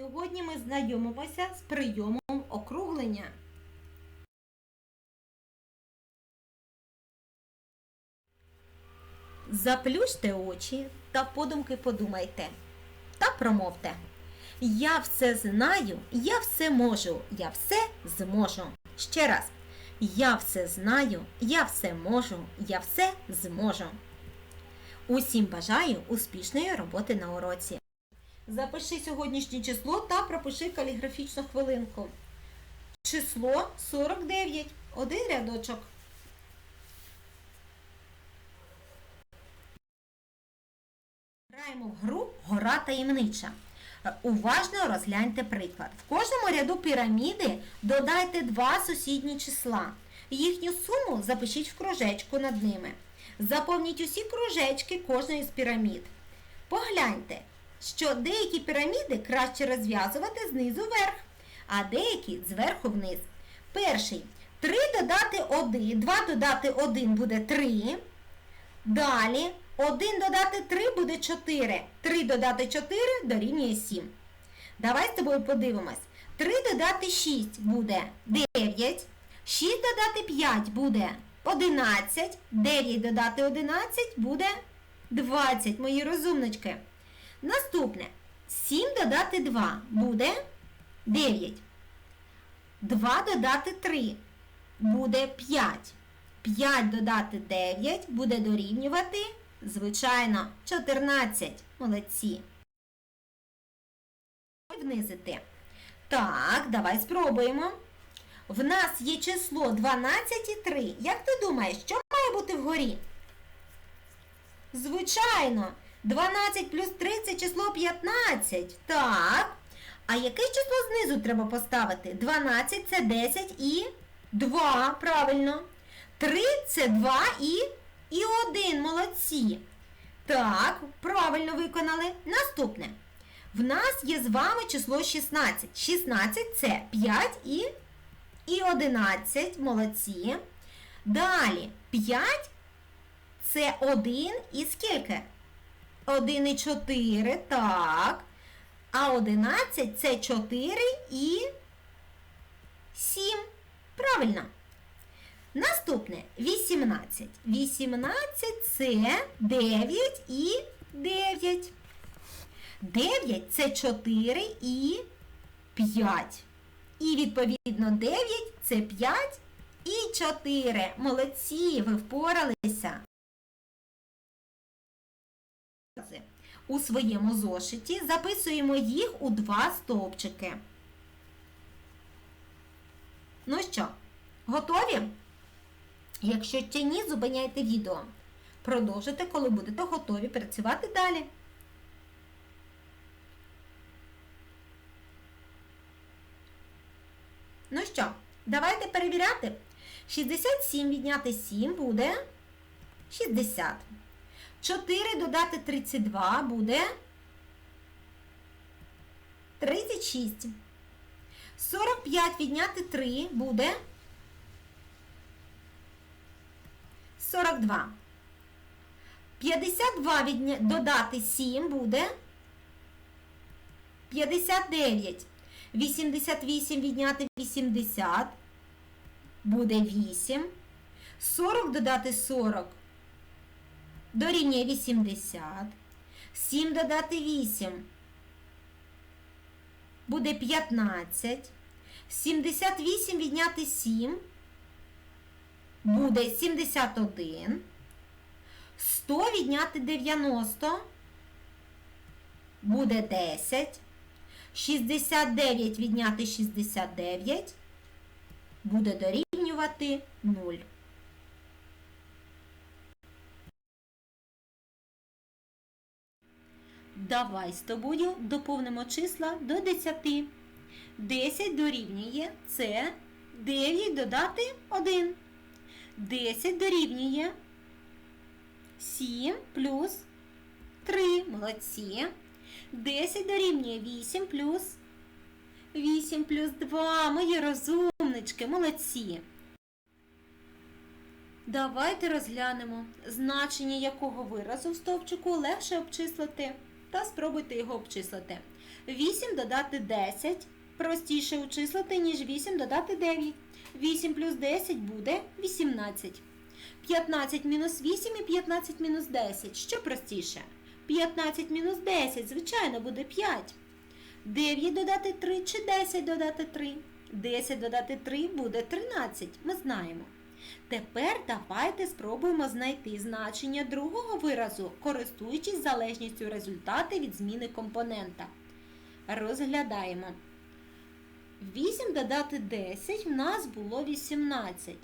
Сьогодні ми знайомимося з прийомом округлення. Заплющте очі та подумки подумайте та промовте. Я все знаю, я все можу, я все зможу. Ще раз. Я все знаю, я все можу, я все зможу. Усім бажаю успішної роботи на уроці. Запиши сьогоднішнє число та пропиши каліграфічну хвилинку. Число 49. Один рядочок. Граємо в гру Гора таємнича. Уважно розгляньте приклад. В кожному ряду піраміди додайте два сусідні числа. Їхню суму запишіть в кружечку над ними. Заповніть усі кружечки кожної з пірамід. Погляньте, що деякі піраміди краще розв'язувати знизу вверх, а деякі зверху вниз. Перший. 3 додати 1, 2 додати 1 буде 3. Далі 1 додати 3 буде 4. 3 додати 4 дорівнює 7. Давай з тобою подивимось. 3 додати 6 буде 9. 6 додати 5 буде 11. 9 додати 11 буде 20, мої розумнички. Наступне. 7 додати 2 буде 9. 2 додати 3 буде 5. 5 додати 9 буде дорівнювати, звичайно, 14. Молодці. Внизити. Так, давай спробуємо. В нас є число 12 і 3. Як ти думаєш, що має бути вгорі? Звичайно, 12 плюс 3 це число 15. Так. А яке число знизу треба поставити? 12 це 10 і 2. Правильно. 3 це 2 і, і 1. Молодці. Так, правильно виконали. Наступне. В нас є з вами число 16. 16 це 5 і, і 11. Молодці. Далі 5 це 1 і скільки? 1 і 4, так. А 11 це 4 і 7. Правильно. Наступне 18. 18 це 9 і 9. 9 це 4 і 5. І відповідно 9 це 5 і 4. Молодці, ви впоралися. У своєму зошиті записуємо їх у два стовпчики. Ну що, готові? Якщо ще ні, зупиняйте відео. Продовжуйте, коли будете готові працювати далі. Ну що, давайте перевіряти. 67 відняти 7 буде 60. 4 додати 32 буде 36. 45 відняти 3 буде 42. 52 відня... додати 7 буде 59. 88 відняти 80 буде 8. 40 додати 40 дорівнює 80. 7 додати 8 буде 15. 78 відняти 7 буде 71. 100 відняти 90 буде 10. 69 відняти 69 буде дорівнювати 0. Давай з тобою доповнимо числа до 10. 10 дорівнює це 9 додати 1. 10 дорівнює 7 плюс 3. Молодці. 10 дорівнює 8 плюс 8 плюс 2. Мої розумнички, молодці. Давайте розглянемо, значення якого виразу в стовпчику легше обчислити та спробуйте його обчислити. 8 додати 10 простіше учислити, ніж 8 додати 9. 8 плюс 10 буде 18. 15 мінус 8 і 15 мінус 10. Що простіше? 15 мінус 10, звичайно, буде 5. 9 додати 3 чи 10 додати 3. 10 додати 3 буде 13. Ми знаємо. Тепер давайте спробуємо знайти значення другого виразу, користуючись залежністю результати від зміни компонента. Розглядаємо. 8 додати 10 в нас було 18.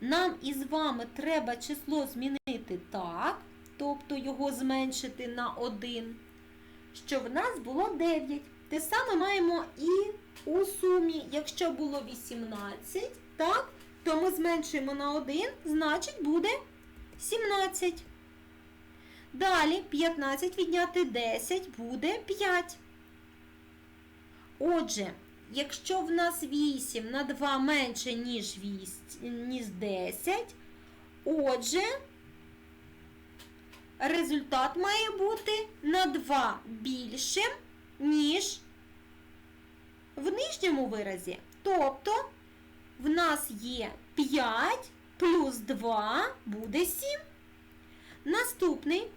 Нам із вами треба число змінити так, тобто його зменшити на 1, щоб в нас було 9. Те саме маємо і у сумі. Якщо було 18, так, то ми зменшуємо на 1, значить буде 17. Далі 15 відняти 10 буде 5. Отже, якщо в нас 8 на 2 менше, ніж 8, ніж 10, отже, результат має бути на 2 більшим, ніж в нижньому виразі. Тобто, в нас є 5 плюс 2 буде 7. Наступний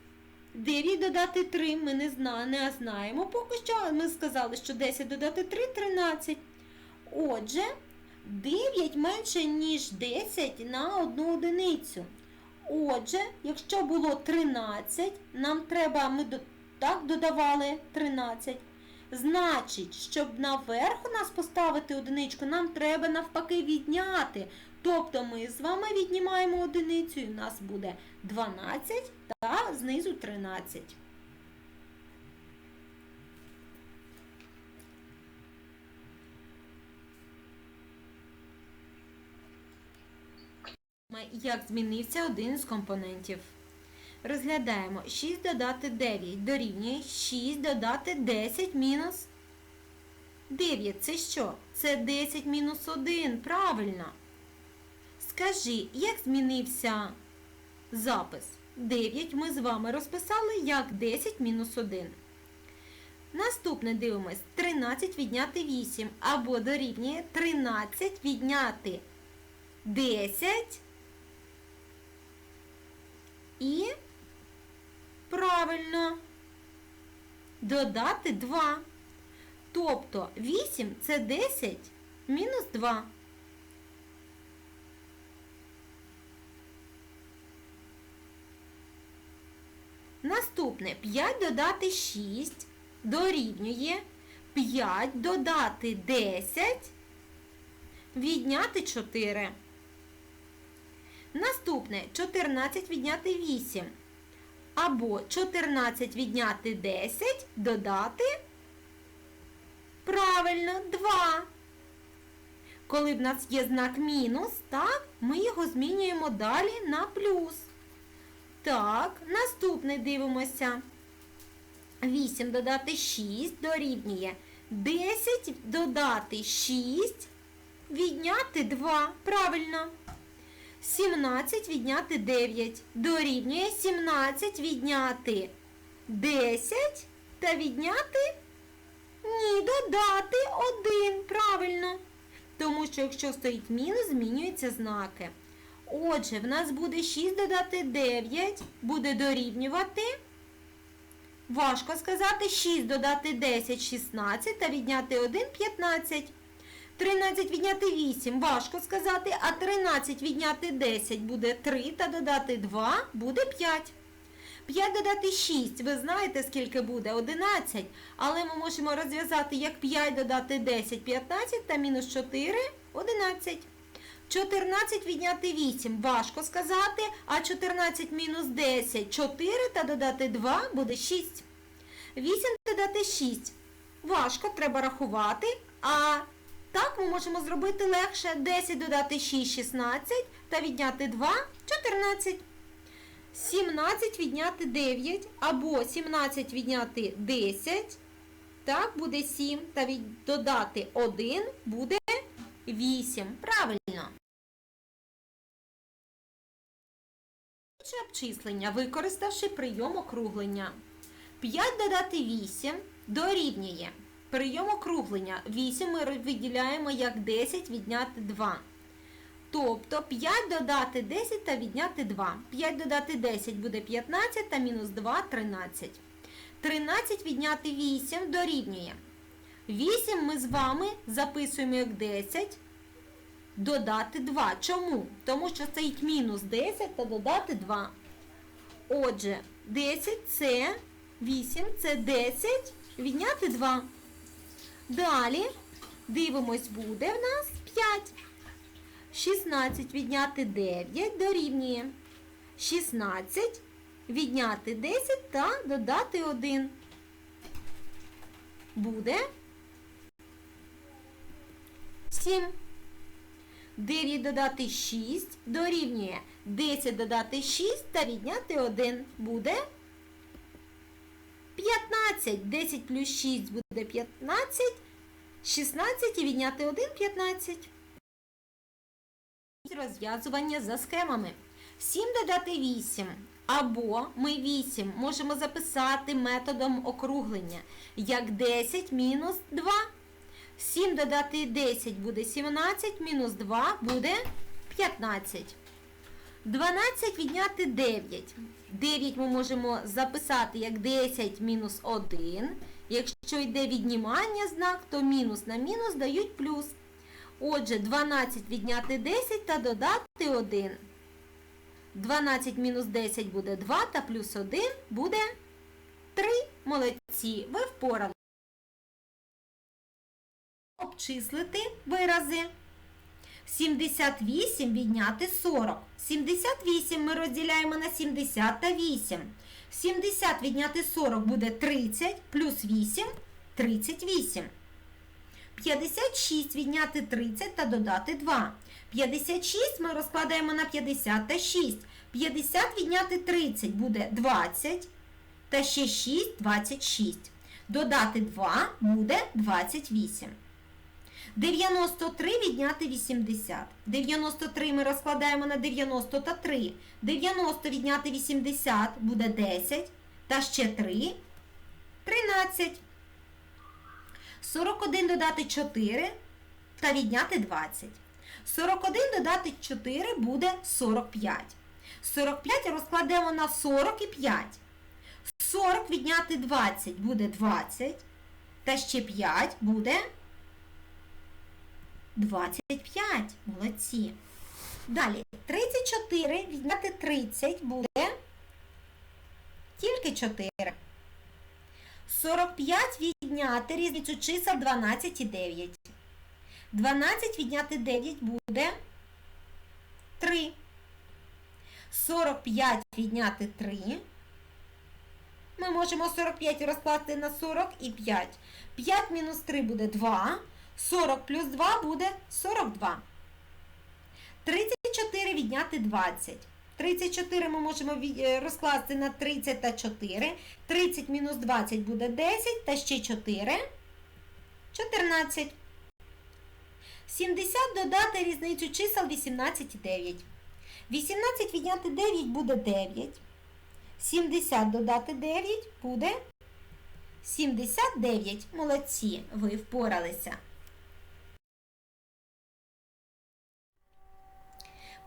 9 додати 3 ми не, зна, не знаємо поки що. Ми сказали, що 10 додати 3 13. Отже, 9 менше, ніж 10 на одну одиницю. Отже, якщо було 13, нам треба, ми так додавали 13. Значить, щоб наверх у нас поставити одиничку, нам треба навпаки відняти. Тобто ми з вами віднімаємо одиницю, і в нас буде 12 та знизу 13. Як змінився один з компонентів. Розглядаємо 6 додати 9 дорівнює 6 додати 10 мінус 9. Це що? Це 10 мінус 1. Правильно. Скажи, як змінився запис? 9 ми з вами розписали як 10 мінус 1. Наступне дивимось. 13 відняти 8 або дорівнює 13 відняти 10 і правильно додати 2. Тобто 8 це 10 мінус 2. Наступне 5 додати 6 дорівнює 5 додати 10, відняти 4. Наступне 14 відняти 8. Або 14 відняти 10, додати. Правильно, 2. Коли в нас є знак мінус, так, ми його змінюємо далі на плюс. Так, наступне дивимося. 8 додати 6 дорівнює 10 додати 6, відняти 2. Правильно. 17 відняти 9 дорівнює 17 відняти 10 та відняти ні, додати 1. Правильно. Тому що якщо стоїть мінус, змінюються знаки. Отже, в нас буде 6 додати 9, буде дорівнювати. Важко сказати, 6 додати 10, 16 та відняти 1, 15. 13 відняти 8, важко сказати, а 13 відняти 10 буде 3 та додати 2 буде 5. 5 додати 6, ви знаєте, скільки буде? 11. Але ми можемо розв'язати як 5 додати 10, 15 та мінус 4 11. 14 відняти 8, важко сказати, а 14 мінус 10 4 та додати 2 буде 6. 8 додати 6. Важко, треба рахувати. А так ми можемо зробити легше 10 додати 6 16 та відняти 2 14. 17 відняти 9 або 17 відняти 10. Так, буде 7. Та від... додати 1 буде 8. Правильно. Чи обчислення, використавши прийом округлення. 5 додати 8 дорівнює. Прийом округлення 8 ми виділяємо як 10 відняти 2. Тобто 5 додати 10 та відняти 2. 5 додати 10 буде 15 та мінус 2 13. 13 відняти 8 дорівнює. 8 ми з вами записуємо як 10. Додати 2. Чому? Тому що стоїть мінус 10 та додати 2. Отже, 10 це 8, це 10, відняти 2. Далі дивимось, буде в нас 5. 16 відняти 9 дорівнює. 16 відняти 10 та додати 1. Буде 7. 9 додати 6 дорівнює 10 додати 6 та відняти 1 буде 15. 10 плюс 6 буде 15. 16 і відняти 1 15. Розв'язування за схемами. 7 додати 8. Або ми 8 можемо записати методом округлення як 10 мінус 2. 7 додати 10 буде 17, мінус 2 буде 15. 12 відняти 9. 9 ми можемо записати як 10 мінус 1. Якщо йде віднімання знак, то мінус на мінус дають плюс. Отже, 12 відняти 10 та додати 1. 12 мінус 10 буде 2 та плюс 1 буде 3. Молодці, ви впорали. Обчислити вирази. 78 відняти 40. 78 ми розділяємо на 70 та 8. 70 відняти 40 буде 30, плюс 8 38. 56 відняти 30 та додати 2. 56 ми розкладаємо на 50 та 6. 50 відняти 30 буде 20. Та ще 6 26. Додати 2 буде 28. 93 відняти 80. 93 ми розкладаємо на 90 та 3. 90 відняти 80 буде 10. Та ще 3. 13. 41 додати 4 та відняти 20. 41 додати 4 буде 45. 45 розкладемо на 40 і 5. 40 відняти 20 буде 20. Та ще 5 буде 25. Молодці. Далі 34 відняти 30 буде тільки 4. 45 відняти різницю чисел 12 і 9. 12 відняти 9 буде 3. 45 відняти 3. Ми можемо 45 розкласти на 40 і 5. 5 мінус 3 буде 2. 40 плюс 2 буде 42. 34 відняти 20. 34 ми можемо е, розкласти на 30 та 4. 30 мінус 20 буде 10 та ще 4. 14. 70 додати різницю чисел 18 і 9. 18 відняти 9 буде 9. 70 додати 9 буде 79. Молодці, ви впоралися.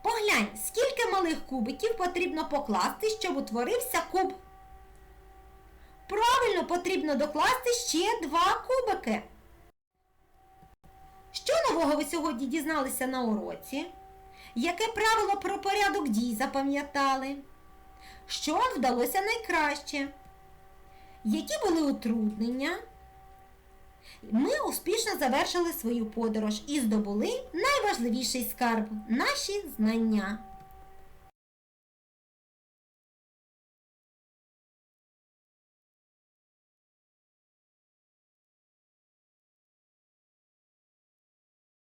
Поглянь, скільки малих кубиків потрібно покласти, щоб утворився куб. Правильно потрібно докласти ще два кубики. Що нового ви сьогодні дізналися на уроці? Яке правило про порядок дій запам'ятали? Що вдалося найкраще? Які були утруднення? Ми успішно завершили свою подорож і здобули найважливіший скарб наші знання.